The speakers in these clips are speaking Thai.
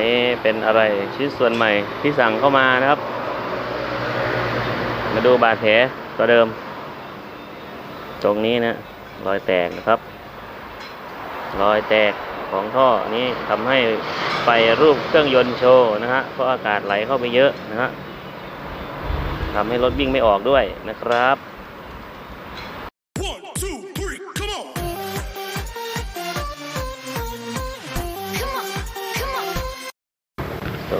นี้เป็นอะไรชิ้นส่วนใหม่ที่สั่งเข้ามานะครับ มาดูบาดแผลตัวเดิม ตรงนี้นะรอยแตกนะครับ รอยแตกของท่อนี้ทำให้ไฟรูปเครื่องยนต์โชว์นะฮะเพราะอากาศไหลเข้าไปเยอะนะฮะทำให้รถวิ่งไม่ออกด้วยนะครับ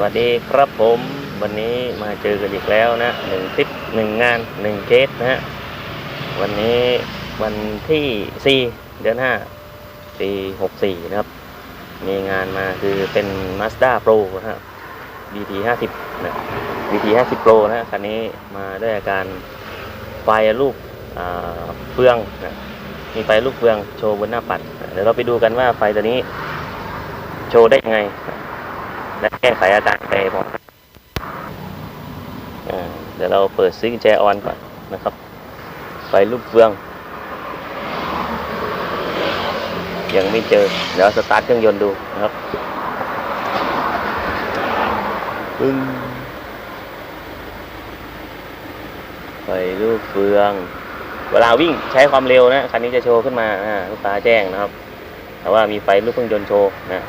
วัสดีครับผมวันนี้มาเจอกันอีกแล้วนะหนึ่งคลิปหนึ่งงานหนึ่งเคสนะฮะวันนี้วันที่4เดือน5ปี64นะครับ มีงานมาคือเป็น Mazda Pro นะฮะ BT 50นะ BT 50 Pro นะคันนี้มาด้วยอาการไฟรูปอ่าเฟืองนะมีไฟรูปเฟืองโชว์บนหน้าปัดนะเดี๋ยวเราไปดูกันว่าไฟตัวนี้โชว์ได้ยังไง และแก้ไขอาการไปพร้อมกันอ่าเดี๋ยวเราเปิดซิงแจออนก่อนนะครับ ไฟรูปเฟือง ยังไม่เจอ เดี๋ยวสตาร์ทเครื่องยนต์ดูนะครับปึ้งไฟรูปเฟือง เวลาวิ่งใช้ความเร็วนะ คันนี้จะโชว์ขึ้นมาอ่าลูกค้าแจ้งนะครับ แต่ว่ามีไฟรูปเครื่องยนต์โชว์นะอ่า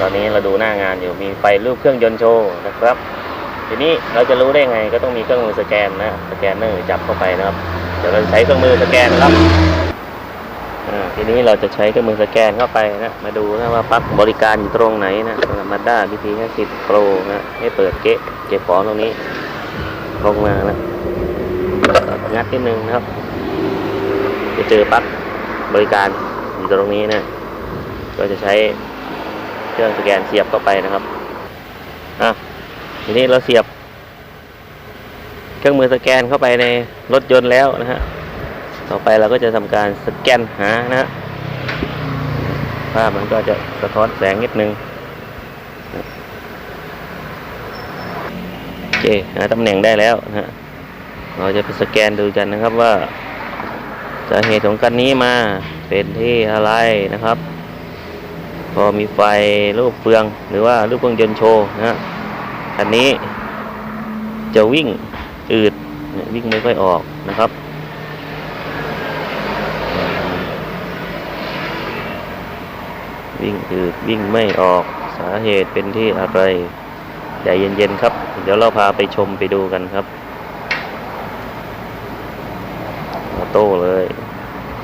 ตอนนี้เราดูหน้างานอยู่มีไฟรูปเครื่องยนต์โชว์นะครับ ทีนี้เราจะรู้ได้ไงก็ต้องมีเครื่องมือสแกนนะสแกนเนอร์จับเข้าไปนะครับ เดี๋ยวเราจะใช้เครื่องมือสแกนนะครับทีนี้เราจะใช้เครื่องมือสแกนเข้าไปนะมาดูนะว่าปลั๊กบริการอยู่ตรงไหนนะสำหรับมาด้า BT 50 Pro นะให้เปิดเกะเก็บของตรงนี้ลงมานะงัดนิดนึงนะครับ จะเจอปลั๊กบริการอยู่ตรงนี้นะก็จะใช้ เครื่องสแกนเสียบเข้าไปนะครับอะทีนี้เราเสียบ เครื่องมือสแกนเข้าไปในรถยนต์แล้วนะฮะต่อไปเราก็จะทำการสแกนหานะฮะภาพมันก็จะสะท้อนแสงนิดนึงโอเคหาตำแหน่งได้แล้วนะฮะเราจะไปสแกนดูกันนะครับว่าสาเหตุของกันนี้มาเป็นที่อะไรนะครับ พอมีไฟรูปเฟืองหรือว่ารูปเครื่องยนต์โชว์นะฮะคันนี้จะวิ่งอืดวิ่งไม่ค่อยออกนะครับวิ่งอืดวิ่งไม่ออกสาเหตุเป็นที่อะไรใจเย็นๆครับ เดี๋ยวเราพาไปชมไปดูกันครับออโต้เลย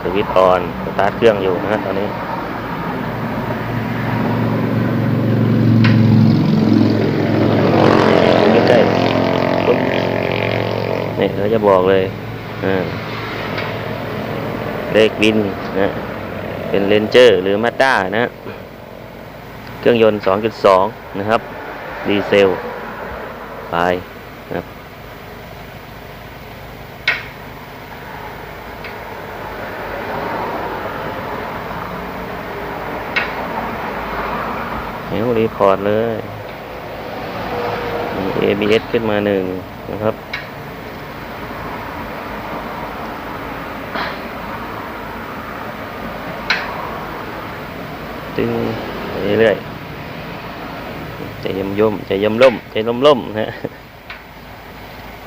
สวิตช์ออนสตาร์ทเครื่องอยู่นะตอนนี้ จะบอกเลยเลขวินนะเป็นเลนเจอร์หรือมาด้านะ เครื่องยนต์ 2.2 นะครับ ดีเซล ไปนะครับเดี๋ยวรีพอร์ตเลย ABS ขึ้นมาหนึ่งนะครับ ตึงเรื่อยใจย่มย่มใจย่มล่มใจล่มล่มนะ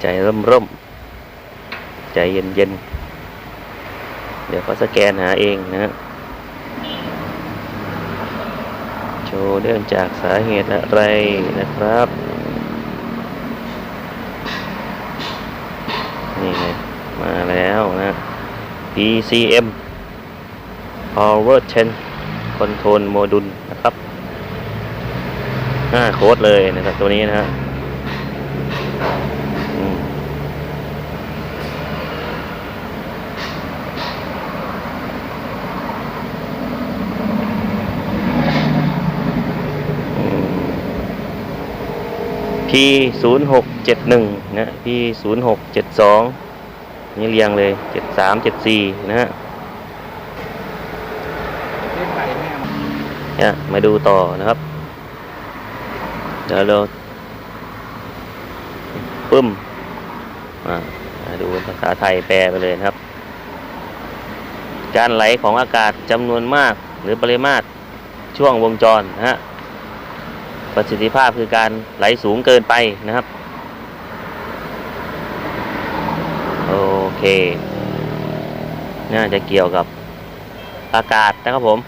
ใจร่มร่มใจเย็นเย็นเดี๋ยวเขาสแกนหาเองนะฮะโชว์เรื่องจากสาเหตุอะไรนะครับ นี่ไง มาแล้วนะ PCM Power 10 คอนโทรลโมดูลนะครับหน้าโค้ดเลยนะครับตัวนี้นะฮะพีศูนย์นะพีศูนย์นี่เรียงเลย73 74นะฮะ เนี่ยมาดูต่อนะครับ เดี๋ยวเราปึ้มอ่ามาดูภาษาไทยแปลไปเลยนะครับ การไหลของอากาศจำนวนมากหรือปริมาตรช่วงวงจรนะฮะประสิทธิภาพคือการไหลสูงเกินไปนะครับ โอเค น่าจะเกี่ยวกับอากาศนะครับผม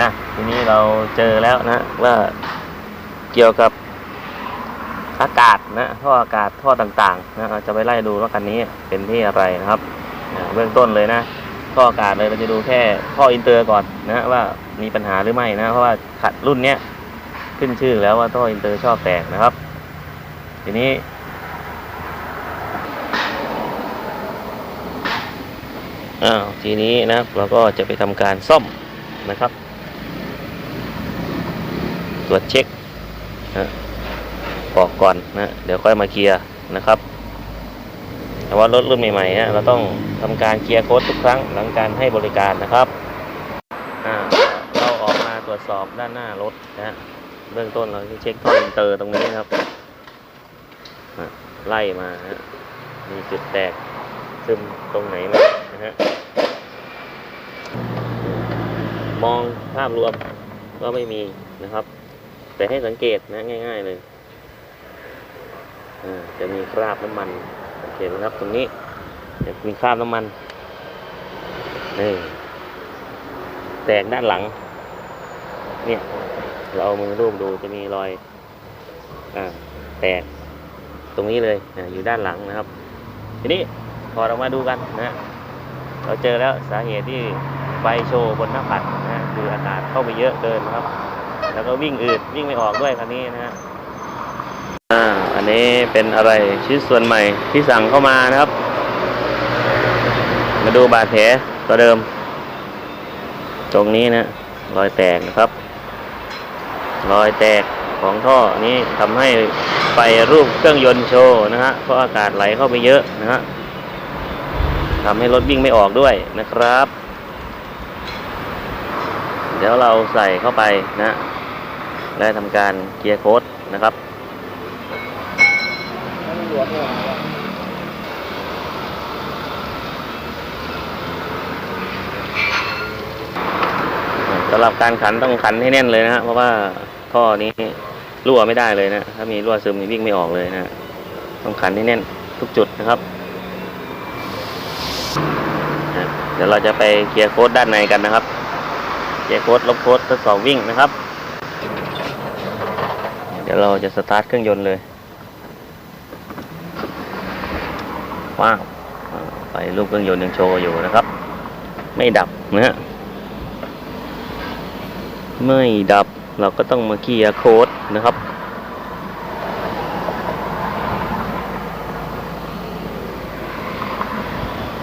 อะทีนี้เราเจอแล้วนะว่าเกี่ยวกับอากาศนะท่ออากาศท่อต่างๆนะเราจะไปไล่ดูว่าคันนี้เป็นที่อะไรนะครับเบื้องต้นเลยนะท่ออากาศเลยเราจะดูแค่ท่ออินเตอร์ก่อนนะว่ามีปัญหาหรือไม่นะเพราะว่าขัดรุ่นเนี้ยขึ้นชื่อแล้วว่าท่ออินเตอร์ชอบแตกนะครับ ทีนี้อ้าวทีนี้นะครับเราก็จะไปทำการซ่อมนะครับ ตรวจเช็คนะออกก่อนนะเดี๋ยวค่อยมาเคลียร์นะครับแต่ว่ารถรุ่นใหม่ๆนะเราต้องทำการเคลียร์โค้ดทุกครั้งหลังการให้บริการนะครับเราออกมาตรวจสอบด้านหน้ารถนะเบื้องต้นเราเช็คท่ออินเตอร์ตรงนี้นะครับไล่มานะมีจุดแตกซึมตรงไหนไหมนะฮะมองภาพรวมก็ไม่มีนะครับ แต่ให้สังเกตนะง่าย ๆ เลยจะมีคราบน้ำมันสังเกตนะครับตรงนี้จะมีคราบน้ำมันนี่แตกด้านหลัง เนี่ย เราเอามือรูปดูจะมีรอยอแตกตรงนี้เลยนะอยู่ด้านหลังนะครับ ทีนี้พอเรามาดูกันนะเราเจอแล้วสาเหตุที่ไฟโชว์บนหน้าปัดนะคืออากาศเข้าไปเยอะเกินนะครับ แล้วก็วิ่งอืดวิ่งไม่ออกด้วยคันนี้นะฮะอ่าอันนี้เป็นอะไรชิ้นส่วนใหม่ที่สั่งเข้ามานะครับ มาดูบาดแผลตัวเดิม ตรงนี้นะรอยแตกนะครับ รอยแตกของท่อนี้ทำให้ไฟรูปเครื่องยนต์โชว์นะฮะเพราะอากาศไหลเข้าไปเยอะนะฮะทำให้รถวิ่งไม่ออกด้วยนะครับ เดี๋ยวเราใส่เข้าไปนะ และทำการเกียร์โค้ดนะครับสำหรับการขันต้องขันให้แน่นเลยนะฮะเพราะว่าท่อนี้รั่วไม่ได้เลยนะ ถ้ามีรั่วซึมวิ่งไม่ออกเลยนะต้องขันให้แน่นทุกจุดนะครับเดี๋ยวเราจะไปเคลียร์โค้ดด้านในกันนะครับเคลียร์โค้ดลบโค้ดทดสอบวิ่งนะครับ ดี๋ยวเราจะสตาร์ทเครื่องยนต์เลยว้าวไปรูปเครื่องยนต์ยังโชว์อยู่นะครับ ไม่ดับนะฮะไม่ดับเราก็ต้องมาเคลียร์โค้ดนะครับ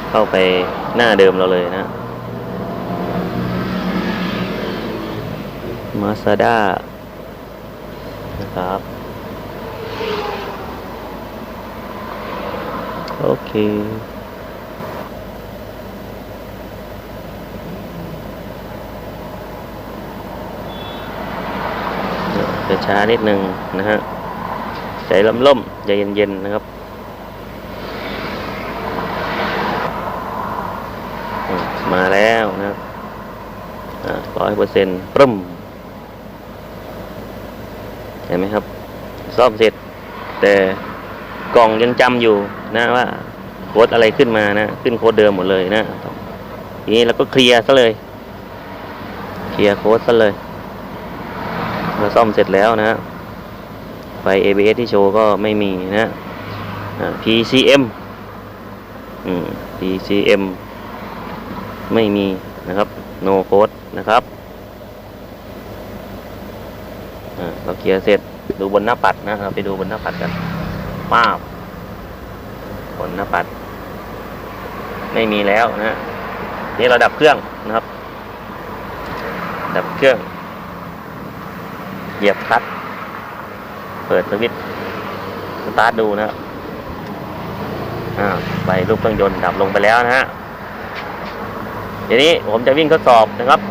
เข้าไปหน้าเดิมเราเลยนะมาซาด้า นะครับ โอเคจะช้านิดนึงนะฮะใจล่มๆใจเย็นๆนะครับมาแล้วนะครับร้อยเปอร์เซ็นต์ปรึ้ม ห็นไหมครับ ซ่อมเสร็จ แต่กล่องยังจำอยู่นะว่าโค้ดอะไรขึ้นมานะ ขึ้นโค้ดเดิมหมดเลยนะทีนี้เราก็เคลียร์ซะเลย เคลียร์โค้ดซะเลยเราซ่อมเสร็จแล้วนะไฟ ABS ที่โชว์ก็ไม่มีนะ PCM อืม PCM ไม่มีนะครับ no code นะครับอ่า เราเคลียร์เสร็จดูบนหน้าปัดนะเราไปดูบนหน้าปัดกันป้าบบนหน้าปัด ไม่มีแล้วนะนี่เราดับเครื่องนะครับ ดับเครื่อง เหยียบคลัตช์เปิดสวิตช์สตาร์ทดูนะครับอ่าไฟรูปเครื่องยนต์ดับลงไปแล้วนะฮะทีนี้ผมจะวิ่งทดสอบนะครับ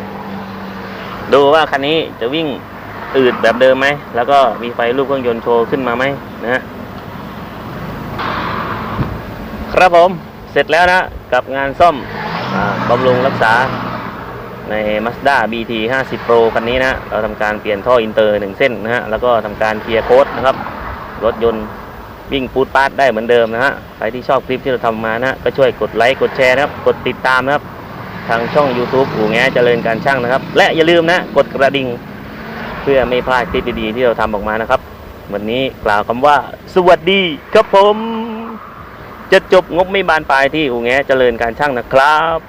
ดูว่าคันนี้จะวิ่ง อืดแบบเดิมไหม แล้วก็มีไฟรูปเครื่องยนต์โชว์ขึ้นมาไหมนะฮะครับผม เสร็จแล้วนะ กับงานซ่อมอบำรุงรักษาใน Mazda BT 50 Pro คันนี้นะเราทำการเปลี่ยนท่ออินเตอร์หนึ่งเส้นนะฮะ แล้วก็ทำการเคลียร์โค้ดนะครับ รถยนต์วิ่งปูดปาดได้เหมือนเดิมนะฮะ ใครที่ชอบคลิปที่เราทำมานะ ก็ช่วยกดไลค์ กดแชร์นะครับ กดติดตามนะครับ ทางช่อง YouTube อู่แงเจริญการช่างนะครับ และอย่าลืมนะ กดกระดิ่ง เพื่อไม่พลาดคลิปดีๆที่เราทำออกมานะครับ วันนี้กล่าวคำว่า สวัสดีครับผม จะจบงบไม่บานปลายที่อู่แงเจริญการช่างนะครับ